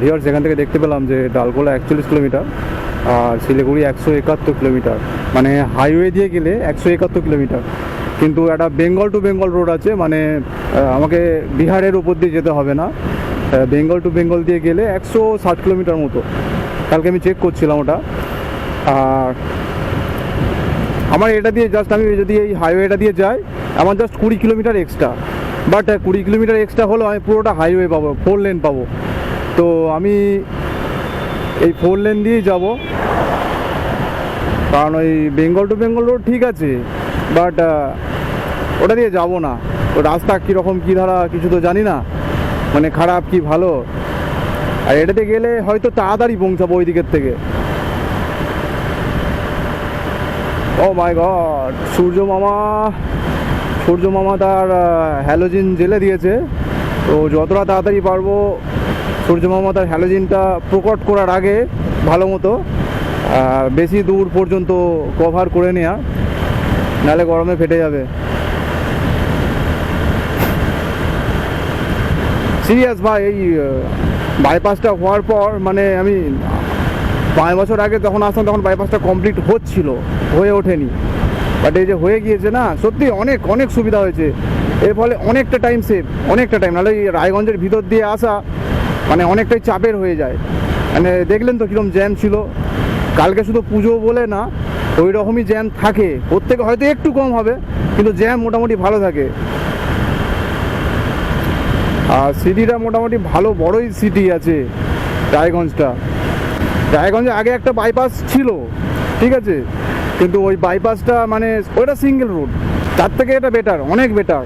Viewer সেখান থেকে দেখতে পেলাম যে ডালগোলা একচল্লিশ কিলোমিটার আর শিলিগুড়ি একশো একাত্তর কিলোমিটার মানে হাইওয়ে দিয়ে গেলে একশো একাত্তর কিলোমিটার। কিন্তু একটা বেঙ্গল টু বেঙ্গল রোড আছে মানে আমাকে বিহারের উপর দিয়ে যেতে হবে না। বেঙ্গল টু বেঙ্গল দিয়ে গেলে একশো ষাট কিলোমিটার মতো। কালকে আমি চেক করছিলাম ওটা। আর আমার এটা দিয়ে জাস্ট আমি যদি এই হাইওয়েটা দিয়ে যাই, আমার জাস্ট কুড়ি কিলোমিটার এক্সট্রা বাট কুড়ি কিলোমিটার এক্সট্রা হলেও আমি পুরোটা হাইওয়ে পাবো ফোর লেন পাবো। তো আমি এই ফোর লেন দিয়েই যাব। কারণ ওই বেঙ্গল টু বেঙ্গল রোড ঠিক আছে বাট ওটা দিয়ে যাব না। ও রাস্তা কীরকম, কী ধারা, কিছু তো জানি না। মানে খারাপ কি ভালো? আর এটাতে গেলে হয়তো তাড়াতাড়ি পৌঁছাবো ওই দিকের থেকে। ও মাই গড সূর্য মামা সূর্য মামা তার হ্যালোজিন জেলে দিয়েছে। তো যতটা তাড়াতাড়ি পারব, সূর্য মামাতার হ্যালোজিনটা প্রকট করার আগে ভালো মতো বেশি দূর পর্যন্ত কভার করে নেওয়া নাহলে গরমে ফেটে যাবে। সিরিয়াস ভাই, এই বাইপাসটা হওয়ার পর মানে আমি, পাঁচ বছর আগে যখন আসতাম, তখন বাইপাসটা কমপ্লিট হচ্ছিল, হয়ে ওঠেনি। বাট এই যে হয়ে গিয়েছে না, সত্যি অনেক অনেক সুবিধা হয়েছে। এর ফলে অনেকটা টাইম সেভ অনেকটা টাইম নাহলে রায়গঞ্জের ভিতর দিয়ে আসা মানে অনেকটাই চাপের হয়ে যায়। মানে দেখলেন তো কীরকম জ্যাম ছিল। কালকে শুধু পুজো বলে না, ওই রকমই জ্যাম থাকে। প্রত্যেকে হয়তো একটু কম হবে, কিন্তু জ্যাম মোটামুটি ভালো থাকে। আর সিটিটা মোটামুটি ভালো, বড়ই সিটি আছে রায়গঞ্জটা। রায়গঞ্জে আগে একটা বাইপাস ছিল, ঠিক আছে? কিন্তু ওই বাইপাসটা মানে ওইটা সিঙ্গেল রোড তার থেকে এটা বেটার অনেক বেটার